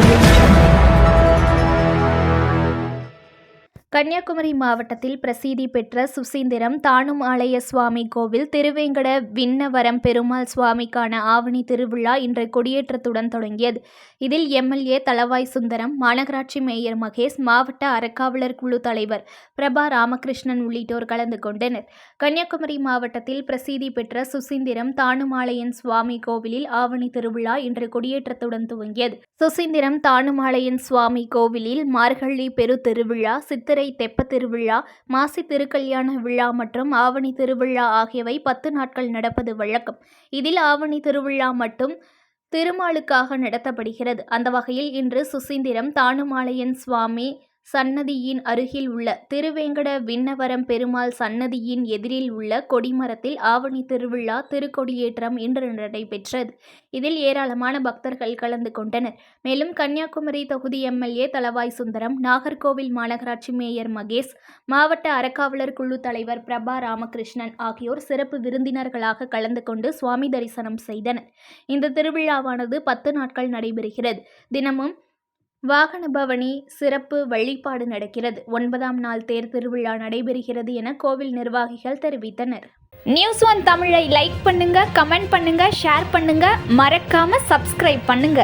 audio Kanyakumari மாவட்டத்தில் பிரசித்தி பெற்ற சுசீந்திரம் தானும் ஆலய சுவாமி கோவில் திருவேங்கட விண்ணவரம் பெருமாள் சுவாமிக்கான ஆவணி திருவிழா இன்று கொடியேற்றத்துடன் தொடங்கியது. இதில் எம்எல்ஏ தளவாய் சுந்தரம் மாநகராட்சி மேயர் மகேஷ் மாவட்ட அறக்காவலர் குழு தலைவர் பிரபா ராமகிருஷ்ணன் உள்ளிட்டோர் கலந்து கொண்டனர். கன்னியாகுமரி மாவட்டத்தில் பிரசித்தி பெற்ற சுசீந்திரம் தானுமாலையன் சுவாமி கோவிலில் ஆவணி திருவிழா இன்று கொடியேற்றத்துடன் துவங்கியது. சுசீந்திரம் தானுமாலையன் சுவாமி கோவிலில் மார்கழி பெரு திருவிழா சித்திரை தெப்ப திருவிழா மாசி திருக்கல்யாண விழா மற்றும் ஆவணி திருவிழா ஆகியவை பத்து நாட்கள் நடப்பது வழக்கம். இதில் ஆவணி திருவிழா மட்டும் திருமாலுக்காக நடத்தப்படுகிறது. அந்த வகையில் இன்று சுசீந்திரம் தானுமாலையன் சுவாமி சன்னதியின் அருகில் உள்ள திருவேங்கட விண்ணவரம் பெருமாள் சன்னதியின் எதிரில் உள்ள கொடிமரத்தில் ஆவணி திருவிழா திருக்கொடியேற்றம் இன்று நடைபெற்றது. இதில் ஏராளமான பக்தர்கள் கலந்து கொண்டனர். மேலும் கன்னியாகுமரி தொகுதி எம்எல்ஏ தளவாய் சுந்தரம் நாகர்கோவில் மாநகராட்சி மேயர் மகேஷ் மாவட்ட அறக்காவலர் குழு தலைவர் பிரபா ராமகிருஷ்ணன் ஆகியோர் சிறப்பு விருந்தினர்களாக கலந்து கொண்டு சுவாமி தரிசனம் செய்தனர். இந்த திருவிழாவானது பத்து நாட்கள் நடைபெறுகிறது. தினமும் வாகன பவனி சிறப்பு வழிபாடு நடக்கிறது. ஒன்பதாம் நாள் தேர் திருவிழா நடைபெறுகிறது என கோவில் நிர்வாகிகள் தெரிவித்தனர். நியூஸ் ஒன் தமிழை லைக் பண்ணுங்க கமெண்ட் பண்ணுங்க ஷேர் பண்ணுங்க. மறக்காம சப்ஸ்கிரைப் பண்ணுங்க.